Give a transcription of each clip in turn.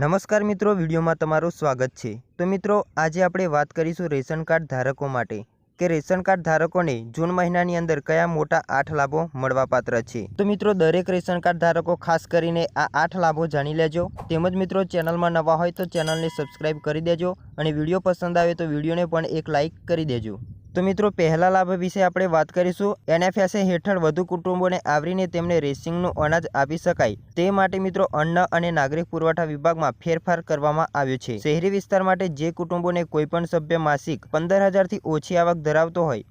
નમસ્કાર મિત્રો, વિડીયોમાં તમારું સ્વાગત છે. તો મિત્રો, આજે આપણે વાત કરીશું રેશન કાર્ડ ધારકો માટે. કે રેશન કાર્ડ ધારકોને જૂન મહિનાની અંદર કયા મોટા આઠ લાભો મળવાપાત્ર છે? તો મિત્રો, દરેક રેશન કાર્ડ ધારકો ખાસ કરીને આ આઠ લાભો જાણી લેજો. તેમજ મિત્રો, ચેનલમાં નવા હોય તો ચેનલને સબસ્ક્રાઈબ કરી દેજો. અને વીડિયો પસંદ આવે તો વિડીયોને પણ એક લાઇક કરી દેજો. તો મિત્રો, પહેલા લાભ વિશે આપણે વાત કરીશું. એનએફએસએ હેઠળ વધુ કુટુંબોને આવરીને તેમને રેસિંગનું અનાજ આપી શકાય. તે માટે મિત્રો, અન્ન અને નાગરિક પુરવઠા વિભાગમાં ફેરફાર કરવામાં આવ્યો છે. શહેરી વિસ્તાર માટે જે કુટુંબોને કોઈપણ સભ્ય માસિક પંદર હજારથી ઓછી આવક ધરાવતો હોય,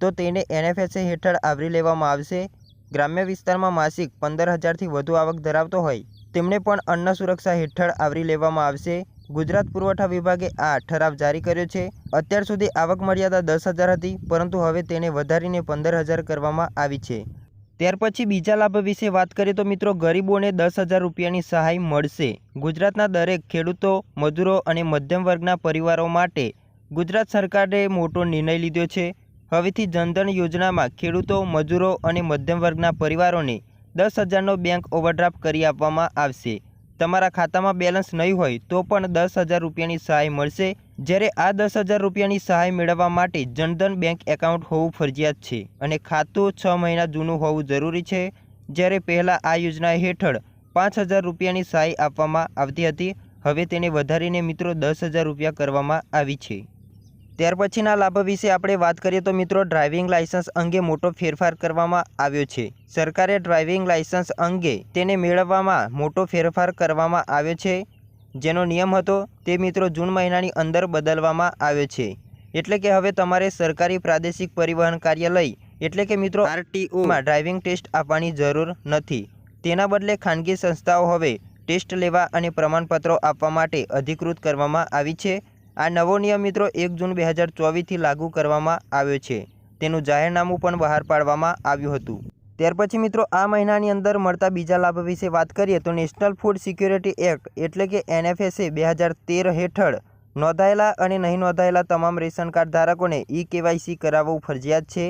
તો તેને એનએફએસએ હેઠળ આવરી લેવામાં આવશે. ગ્રામ્ય વિસ્તારમાં માસિક પંદર હજારથી વધુ આવક ધરાવતો હોય, તેમને પણ અન્ન સુરક્ષા હેઠળ આવરી લેવામાં આવશે. ગુજરાત પુરવઠા વિભાગે આ ઠરાવ જારી કર્યો છે. અત્યાર સુધી આવક મર્યાદા દસ હજાર હતી, પરંતુ હવે તેને વધારીને પંદર હજાર કરવામાં આવી છે. ત્યાર પછી બીજા લાભ વિશે વાત કરીએ તો મિત્રો, ગરીબોને દસ હજાર રૂપિયાની સહાય મળશે. ગુજરાતના દરેક ખેડૂતો, મજૂરો અને મધ્યમ વર્ગના પરિવારો માટે ગુજરાત સરકારે મોટો નિર્ણય લીધો છે. હવેથી જનધન યોજનામાં ખેડૂતો, મજૂરો અને મધ્યમ વર્ગના પરિવારોને દસ હજારનો બેંક ઓવરડ્રાફ્ટ કરી આપવામાં આવશે. તમારા ખાતામાં બેલેન્સ નહીં હોય તો પણ દસ હજાર રૂપિયાની સહાય મળશે, જ્યારે આ દસ હજાર રૂપિયાની સહાય મેળવવા માટે જનધન બેંક એકાઉન્ટ હોવું ફરજિયાત છે અને ખાતું છ મહિના જૂનું હોવું જરૂરી છે, જ્યારે પહેલાં આ યોજના હેઠળ પાંચ હજાર રૂપિયાની સહાય આપવામાં આવતી હતી. હવે તેને વધારીને મિત્રો દસ હજાર રૂપિયા કરવામાં આવી છે. ત્યાર પછીના લાભ વિશે આપણે વાત કરીએ તો મિત્રો ડ્રાઇવિંગ લાયસન્સ અંગે મોટો ફેરફાર કરવામાં આવ્યો છે. સરકારે ડ્રાઇવિંગ લાયસન્સ અંગે તેને મેળવવામાં મોટો ફેરફાર કરવામાં આવ્યો છે. જેનો નિયમ હતો તે મિત્રો જૂન મહિનાની અંદર બદલવામાં આવ્યો છે. એટલે કે હવે તમારે સરકારી પ્રાદેશિક પરિવહન કાર્યાલય એટલે કે મિત્રો આરટીઓમાં ડ્રાઇવિંગ ટેસ્ટ આપવાની જરૂર નથી. તેના બદલે ખાનગી સંસ્થાઓ હવે ટેસ્ટ લેવા અને પ્રમાણપત્રો આપવા માટે અધિકૃત કરવામાં આવી છે. આ નવો નિયમ મિત્રો એક જૂન બે હજાર ચોવીસથી લાગુ કરવામાં આવ્યો છે. તેનું જાહેરનામું પણ બહાર પાડવામાં આવ્યું હતું. ત્યાર પછી મિત્રો આ મહિનાની અંદર મળતા બીજા લાભ વિશે વાત કરીએ તો નેશનલ ફૂડ સિક્યોરિટી એક્ટ એટલે કે એનએફએસએ બે હજાર તેર હેઠળ નોંધાયેલા અને નહીં નોંધાયેલા તમામ રેશન કાર્ડ ધારકોને ઈ કેવાયસી કરાવવું ફરજિયાત છે.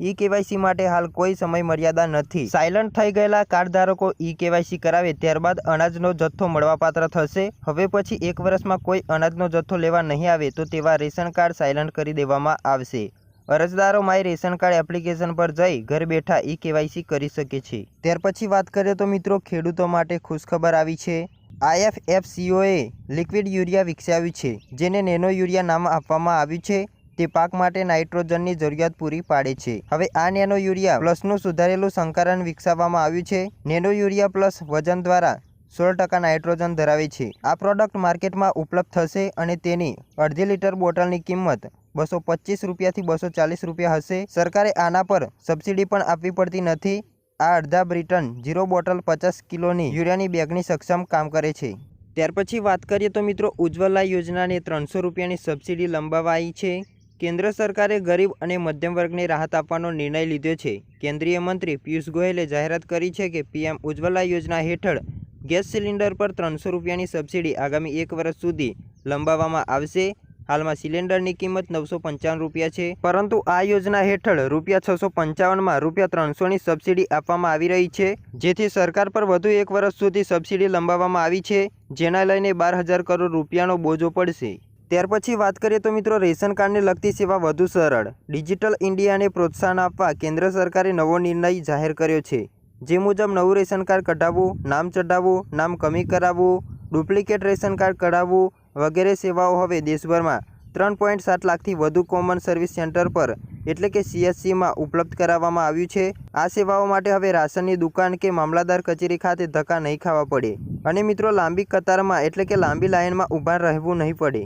ઈ કેવાયસી માટે હાલ કોઈ સમય મર્યાદા નથી. સાયલન્ટ થઈ ગયેલા કાર્ડ ધારકો ઈ કેવાયસી કરાવે ત્યારબાદ અનાજનો જથ્થો મળવાપાત્ર થશે. હવે પછી એક વર્ષમાં કોઈ અનાજનો જથ્થો લેવા નહીં આવે તો તેવા રેશન કાર્ડ સાયલન્ટ કરી દેવામાં આવશે. અરજદારો માય રેશન કાર્ડ એપ્લિકેશન પર જઈ ઘર બેઠા ઈ કેવાયસી કરી શકે છે. ત્યાર પછી વાત કરીએ તો મિત્રો ખેડૂતો માટે ખુશખબર આવી છે. આઈએફએફસીઓએ લિક્વિડ યુરિયા વિકસાવ્યું છે, જેને નેનો યુરિયા નામ આપવામાં આવ્યું છે. તે પાક માટે નાઇટ્રોજનની જરૂરિયાત પૂરી પાડે છે. હવે આ નેનો યુરિયા પ્લસનું સુધારેલું સંકરણ વિકસાવવામાં આવ્યું છે. નેનો યુરિયા પ્લસ વજન દ્વારા સોળ ટકા નાઇટ્રોજન ધરાવે છે. આ પ્રોડક્ટ માર્કેટમાં ઉપલબ્ધ થશે અને તેની અડધી લીટર બોટલની કિંમત બસો પચીસ રૂપિયાથી બસો ચાલીસ રૂપિયા હશે. સરકારે આના પર સબસિડી પણ આપવી પડતી નથી. આ અડધા બ્રિટન ઝીરો બોટલ પચાસ કિલોની યુરિયાની બેગની સક્ષમ કામ કરે છે. ત્યાર પછી વાત કરીએ તો મિત્રો ઉજ્જવલા યોજનાને ત્રણસો રૂપિયાની સબસિડી લંબાવાઈ છે. કેન્દ્ર સરકારે ગરીબ અને મધ્યમ વર્ગને રાહત આપવાનો નિર્ણય લીધો છે. કેન્દ્રીય મંત્રી પિયુષ ગોયલે જાહેરાત કરી છે કે પીએમ ઉજ્જવલા યોજના હેઠળ ગેસ સિલિન્ડર પર ત્રણસો રૂપિયાની સબસિડી આગામી એક વર્ષ સુધી લંબાવવામાં આવશે. હાલમાં સિલિન્ડરની કિંમત નવસો પંચાવન રૂપિયા છે. પરંતુ આ યોજના હેઠળ રૂપિયા છસો પંચાવનમાં રૂપિયા ત્રણસોની સબસિડી આપવામાં આવી રહી છે. જેથી સરકાર પર વધુ એક વર્ષ સુધી સબસિડી લંબાવવામાં આવી છે, જેના લઈને બાર હજાર કરોડ રૂપિયાનો બોજો પડશે. ત્યાર પછી વાત કરીએ તો મિત્રો રેશન કાર્ડને લગતી સેવા વધુ સરળ, ડિજિટલ ઇન્ડિયાને પ્રોત્સાહન આપવા કેન્દ્ર સરકારે નવો નિર્ણય જાહેર કર્યો છે. જે મુજબ નવું રેશન કાર્ડ કઢાવવું, નામ ચઢાવવું, નામ કમી કરાવવું, ડુપ્લિકેટ રેશન કાર્ડ કઢાવવું વગેરે સેવાઓ હવે દેશભરમાં ત્રણ પોઈન્ટ સાત લાખથી વધુ કોમન સર્વિસ સેન્ટર પર એટલે કે સીએસસીમાં ઉપલબ્ધ કરાવવામાં આવ્યું છે. આ સેવાઓ માટે હવે રાશનની દુકાન કે મામલાદાર કચેરી ખાતે ધક્કા નહીં ખાવા પડે અને મિત્રો લાંબી કતારમાં એટલે કે લાંબી લાઇનમાં ઊભા રહેવું નહીં પડે.